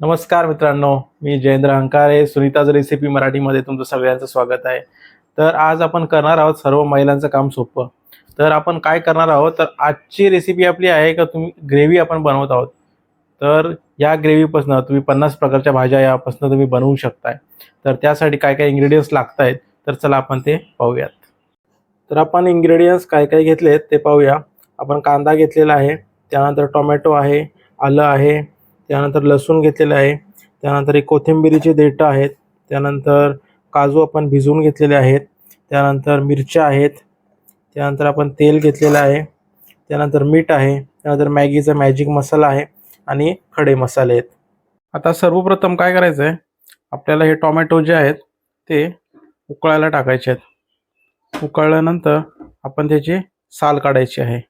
नमस्कार मित्रांनो मी जयेंद्र अंकारे सुनीताज रेसिपी मराठीमध्ये तुमचं सगळ्यांचं स्वागत आहे. तर आज आपण करणार आहोत सर्व महिलांचं काम सोपं. तर आपण काय करणार आहोत तर आजची रेसिपी आपली आहे का तुम्ही ग्रेव्ही आपण बनवत आहोत. तर या ग्रेव्हीपासून तुम्ही पन्नास प्रकारच्या भाज्या यापासून तुम्ही बनवू शकताय. तर त्यासाठी काय काय इंग्रेडियंट्स लागत आहेत तर चला आपण ते पाहूयात. तर आपण इंग्रेडियंट्स काय काय घेतलेत ते पाहूया. आपण कांदा घेतलेला आहे त्यानंतर टोमॅटो आहे आलं आहे त्यानंतर लसूण घेतलेलं आहे. त्यानंतर एक कोथिंबिरीचे देठं आहेत. त्यानंतर काजू आपण भिजवून घेतलेले आहेत. त्यानंतर मिरच्या आहेत. त्यानंतर आपण तेल घेतलेलं आहे. त्यानंतर मीठ आहे. त्यानंतर मॅगीचा मॅजिक मसाला आहे आणि खडे मसाले आहेत. आता सर्वप्रथम काय करायचं आहे आपल्याला हे टोमॅटो जे आहेत ते उकळायला टाकायचे आहेत. उकळल्यानंतर आपण त्याची साल काढायची आहे.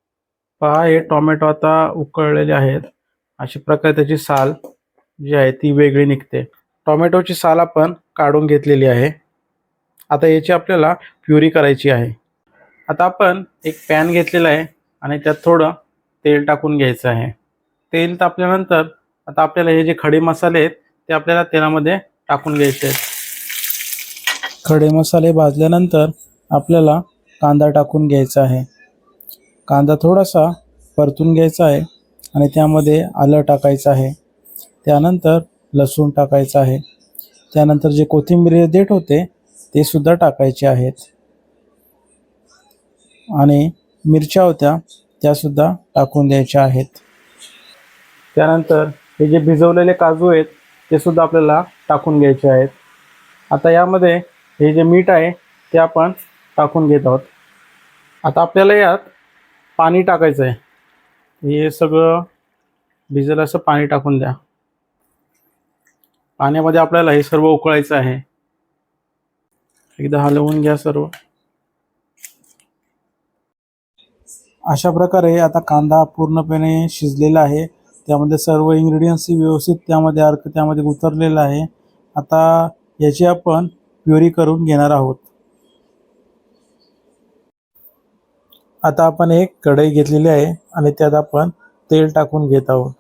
पहा हे टोमॅटो आता उकळलेले आहेत. अशा प्रकारे त्याची साल जी आहे ती वेगळी निघते. टोमॅटोची साल आपण काढून घेतलेली आहे. आता याची आपल्याला प्युरी करायची आहे. आता आपण एक पॅन घेतलेला आहे आणि त्यात थोडं तेल टाकून घ्यायचं आहे. तेल तापल्यानंतर आता आपल्याला हे जे खडे मसाले आहेत ते आपल्याला तेलामध्ये टाकून घ्यायचे आहेत. खडे मसाले भाजल्यानंतर आपल्याला कांदा टाकून घ्यायचा आहे. कांदा थोडासा परतून घ्यायचा आहे. आणि त्यामध्ये आलं टाकायचं आहे. त्यानंतर लसूण टाकायचं आहे. त्यानंतर जे कोथिंबीर देठ होते ते सुद्धा टाकायचे आहेत. आणि मिरच्या होत्या त्या सुद्धा टाकून द्यायच्या आहेत. त्यानंतर हे जे भिजवलेले काजू आहेत ते सुद्धा आपल्याला टाकून घ्यायचे आहेत. आता यामध्ये हे जे मीठ आहे ते आपण टाकून घेत आहोत. आता आपल्याला यात पाणी टाकायचं आहे. हे सगळं भिजेल असं पाणी टाकून द्या. पाण्यामध्ये आपल्याला हे सर्व उकळायचं आहे. एकदा हलवून घ्या सर्व. अशा प्रकारे आता कांदा पूर्णपणे शिजलेला आहे. त्यामध्ये सर्व इन्ग्रेडियंट्सही व्यवस्थित त्यामध्ये अर्क त्यामध्ये उतरलेला आहे. आता याची आपण प्युरी करून घेणार आहोत. आता आपण एक कढई घेतलेली आहे आणि त्यात आपण तेल टाकून घेत आहोत.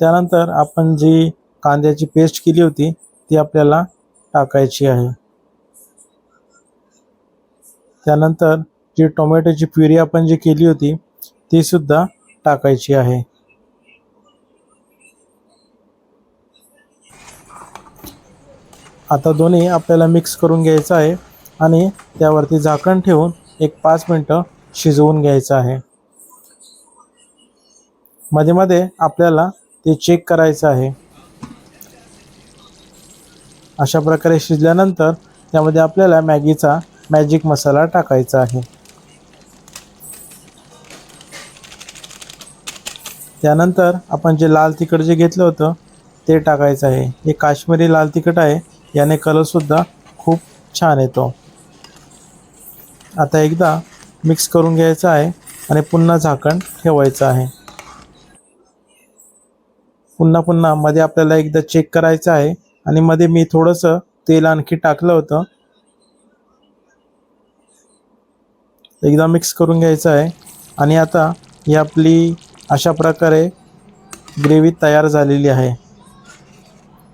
त्यानंतर आपण जी कांद्याची पेस्ट केली होती ती आपल्याला टाकायची आहे. त्यानंतर जी टोमॅटोची प्युरी आपण जी केली होती ती सुद्धा टाकायची आहे. आता दोन्ही आपल्याला मिक्स करून घ्यायचं आहे आणि त्यावरती झाकण ठेवून एक पाच मिनटं शिजवून घ्यायचं आहे. मध्ये मध्ये आपल्याला ते चेक करायचं आहे. अशा प्रकारे शिजल्यानंतर त्यामध्ये आपल्याला मॅगीचा मॅजिक मसाला टाकायचा आहे. त्यानंतर आपण जे लाल तिखट जे घेतलं होतं ते टाकायचं आहे. हे काश्मीरी लाल तिखट आहे. याने कलरसुद्धा खूप छान येतो. आता एकदा मिक्स करून घ्यायचं आहे आणि पुन्हा झाकण ठेवायचं आहे. पुन्हा पुन्हा मध्ये आपल्याला एकदा चेक करायचं आहे आणि मध्ये मी थोडंसं तेल आणखी टाकलं होतं. एकदा मिक्स करून घ्यायचं आहे आणि आता ही आपली अशा प्रकारे ग्रेव्ही तयार झालेली आहे.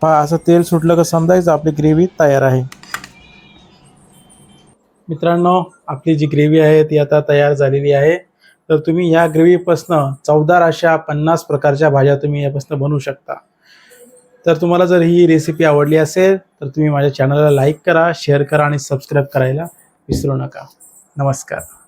पहा असं तेल सुटलं का समजायचं? आपली ग्रेव्ही तयार आहे. मित्रांनो आपली जी ग्रेव्ही आहे ती आता तयार झालेली आहे. तर तुम्ही या ग्रेव्हीपासनं चवदार अशा पन्नास प्रकारच्या भाज्या तुम्ही यापासनं बनवू शकता. तर तुम्हाला जर ही रेसिपी आवडली असेल तर तुम्ही माझ्या चॅनलला लाईक करा शेअर करा आणि सबस्क्राईब करायला विसरू नका. नमस्कार.